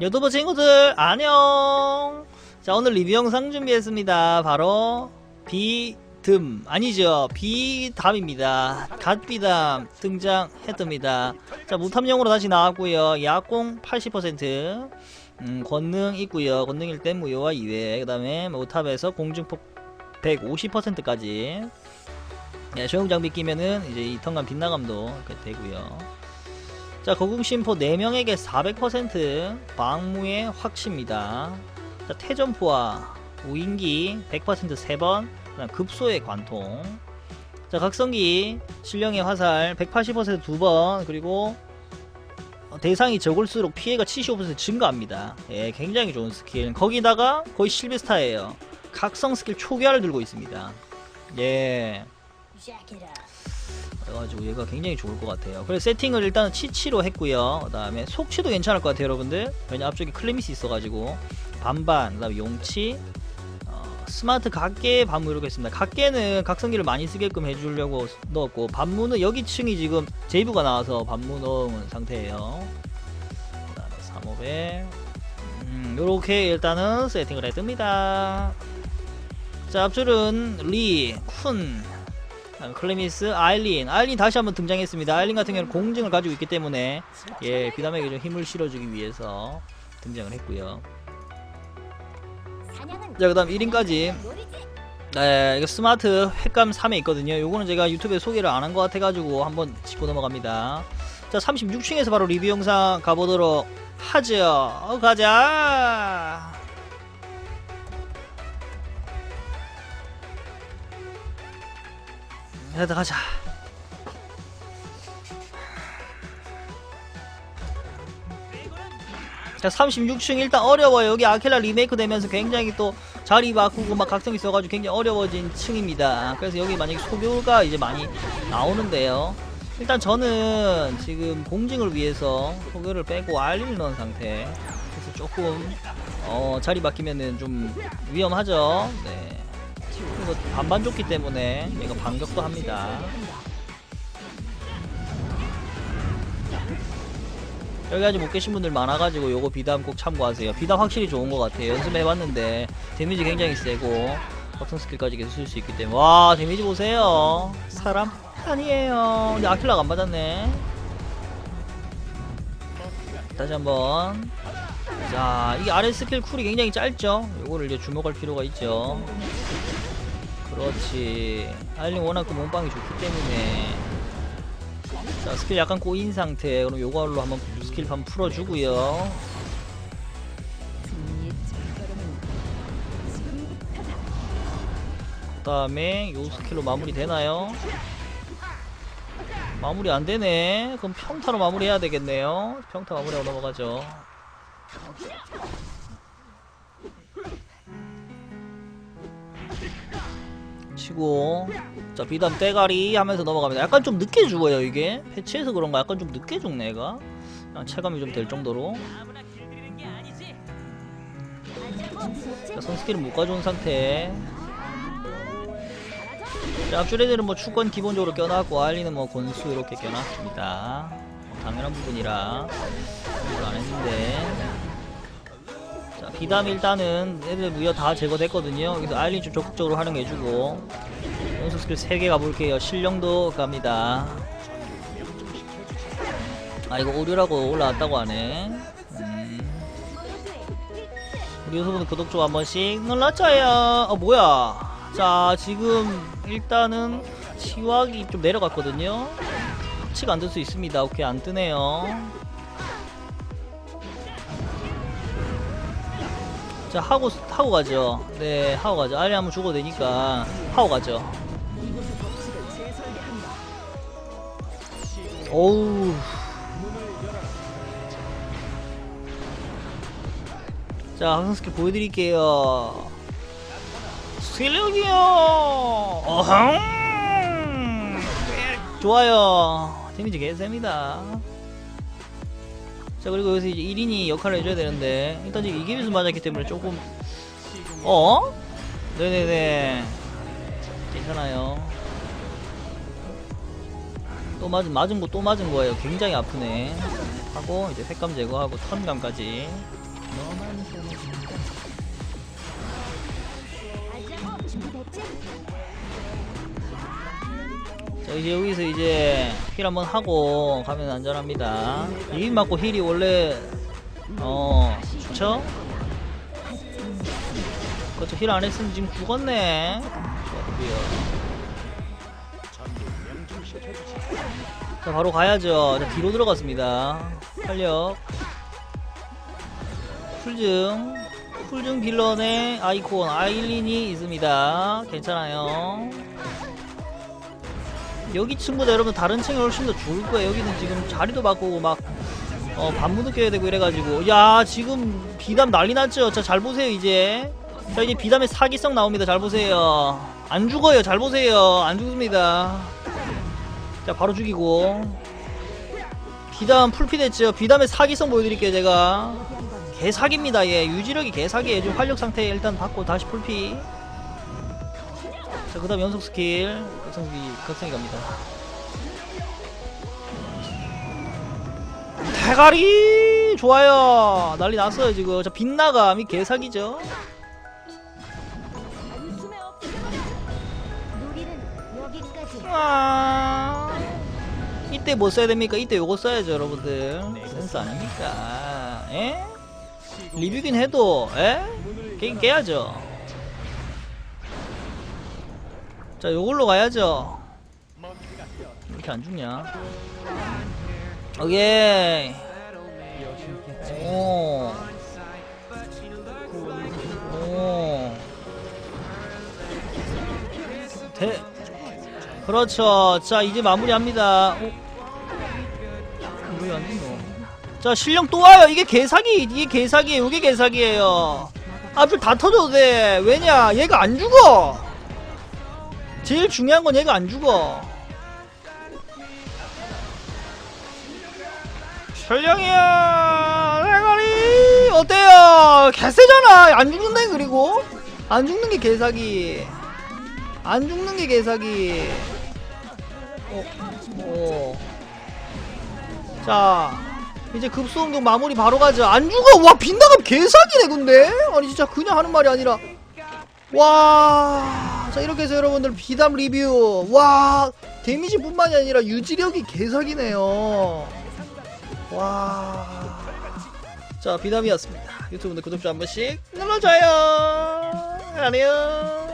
유튜브 친구들 안녕. 자 오늘 리뷰 영상 준비했습니다. 바로 비듬. 아니죠. 비담입니다. 갓비담 등장했답니다. 자 무탐용으로 다시 나왔고요. 약공 80% 음, 권능 있고요. 권능 1대 무효와 2회 그 다음에 무탑에서 공중폭 150%까지. 예, 소형 장비 끼면은 이제 이 턴간 빗나감도 이렇게 되고요 자, 거궁심포 4명에게 400% 방무의 확시입니다. 자, 태전포와 우인기 100% 3번, 그다음 급소의 관통. 자, 각성기 신령의 화살 180% 2번, 그리고 어, 대상이 적을수록 피해가 75% 증가합니다. 예, 굉장히 좋은 스킬. 거기다가 거의 실비스타예요. 각성 스킬 초기화를 들고 있습니다. 예. 그래가지고 얘가 굉장히 좋을 것 같아요. 그래서 세팅을 일단은 치치로 했고요. 그 다음에 속치도 괜찮을 것 같아요, 여러분들. 왜냐 앞쪽에 클레미스 있어가지고 반반, 그 다음에 용치, 어, 스마트 각계 반무 이렇게 했습니다. 각계는 각성기를 많이 쓰게끔 해주려고 넣었고 반무는 여기 층이 지금 제이브가 나와서 반무 넣은 상태예요. 그 다음에 3호배 음, 요렇게 일단은 세팅을 해둡니다. 자 앞줄은 리, 쿤, 클레미스, 아일린. 아일린 다시 한번 등장했습니다. 아일린 같은 경우는 공증을 가지고 있기 때문에 예 비담에게 좀 힘을 실어주기 위해서 등장을 했고요. 자 그 다음 1인까지 네, 이거 스마트 횟감 3에 있거든요. 요거는 제가 유튜브에 소개를 안 한 것 같아가지고 한번 짚고 넘어갑니다. 자 36층에서 바로 리뷰 영상 가보도록 하죠. 어, 가자. 일단 가자. 자 36층 일단 어려워요. 여기 아킬라 리메이크 되면서 굉장히 또 자리 바꾸고 막 각성 있어가지고 굉장히 어려워진 층입니다. 그래서 여기 만약에 소교가 이제 많이 나오는데요. 일단 저는 지금 공증을 위해서 소교를 빼고 알리를 넣은 상태. 그래서 조금 어 자리 바뀌면은 좀 위험하죠. 네 그리고 반반 줬기 때문에 얘가 반격도 합니다 여기 아직 못 계신 분들 많아가지고 요거 비담 꼭 참고하세요. 비담 확실히 좋은 것 같아요. 연습해봤는데 데미지 굉장히 세고 버튼 스킬까지 계속 쓸 수 있기 때문에 와 데미지 보세요. 사람 아니에요. 근데 아킬라가 안 맞았네. 다시 한번 자 이게 아래 스킬 쿨이 굉장히 짧죠. 요거를 이제 주목할 필요가 있죠. 그렇지. 아일린 워낙 그 몸빵이 좋기 때문에. 자 스킬 약간 꼬인 상태. 그럼 요걸로 한번 스킬 한번 풀어주고요. 그 다음에 요 스킬로 마무리 되나요? 마무리 안 되네. 그럼 평타로 마무리 해야 되겠네요. 평타 마무리하고 넘어가죠 치고 자 비담 떼가리 하면서 넘어갑니다. 약간 좀 늦게 죽어요 이게. 패치해서 그런가? 약간 좀 늦게 죽네 얘가. 그냥 체감이 좀 될 정도로. 자 선스킬은 못 가져온 상태. 자 앞줄 애들은 뭐 축권 기본적으로 껴놨고 알리는 뭐 권수 이렇게 껴놨습니다. 뭐 당연한 부분이라 비담 일단은 애들 무여 다 제거됐거든요. 여기서 알린 좀 적극적으로 활용해주고 연속 스킬 3개 가볼게요. 실령도 갑니다. 아 이거 오류라고 올라왔다고 하네. 음. 우리 유튜브 구독 좀 한 번씩 눌러줘요. 어 뭐야? 자 지금 일단은 치유하기 좀 내려갔거든요. 치가 안뜰수 있습니다. 오케이 안 뜨네요 자 하고 하고 가죠. 네 하고 가죠. 알리 한번 죽어도 되니까 하고 가죠. 어우. 자 항상 스킬 보여드릴게요. 실력이요. 어흥. 좋아요. 데미지 개셉니다 자 그리고 여기서 이제 1인이 역할을 해줘야 되는데 일단 지금 이기비스 맞았기 때문에 조금 어? 네네네 괜찮아요 또 맞은 맞은 거 또 맞은 거예요 굉장히 아프네 하고 이제 색감 제거하고 턴감까지? 자 이제 여기서 이제 힐 한번 하고 가면 안전합니다. 힐 맞고 힐이 원래 어 좋죠? 그렇죠. 힐안 했으면 지금 죽었네. 좋고요 자 바로 가야죠. 자 뒤로 들어갔습니다. 활력. 풀증. 풀증 빌런의 아이콘 아일린이 있습니다. 괜찮아요 여기 친구들 여러분 다른 층이 훨씬 더 좋을 거예요. 여기는 지금 자리도 바꾸고 막 어, 반무 느껴야 되고 이래가지고. 야 지금 비담 난리 났죠? 자 잘 보세요 이제. 자 이제 비담의 사기성 나옵니다. 잘 보세요. 안 죽어요. 잘 보세요. 안 죽습니다. 자 바로 죽이고. 비담 풀피 됐죠? 비담의 사기성 보여드릴게요 제가. 개사기입니다 얘. 유지력이 개사기예요. 지금 활력 상태 일단 받고 다시 풀피 자 그 다음 연속 스킬. 극성기 극성기 갑니다. 대가리! 좋아요. 난리 났어요 지금. 자 빗나감이 개사기죠. 아 이때 뭐 써야 됩니까? 이때 요거 써야죠 여러분들. 센스 아닙니까? 에? 리뷰긴 해도 에? 깨긴 깨야죠 자 요걸로 가야죠. 왜 이렇게 안 죽냐? 오케이. 오. 오. 대 그렇죠. 자 이제 마무리합니다. 어? 자 실력 또 와요. 이게 개사기 이게 개사기예요. 이게 개사기예요. 앞을 다 터져도 돼. 왜냐? 얘가 안 죽어 제일 중요한 건 얘가 안 죽어. 전령이야 대가리! 어때요? 개세잖아. 안 죽는다 그리고. 안 죽는 게 개사기. 안 죽는 게 개사기. 어, 어. 자 이제 급수운동 마무리 바로 가자. 안 죽어! 와 빈다감 개사기네 근데? 아니 진짜 그냥 하는 말이 아니라 와 자 이렇게 해서 여러분들 비담 리뷰. 와 데미지 뿐만이 아니라 유지력이 개사기네요. 와 자 비담이었습니다. 유튜브들 구독자 한 번씩 눌러줘요. 안녕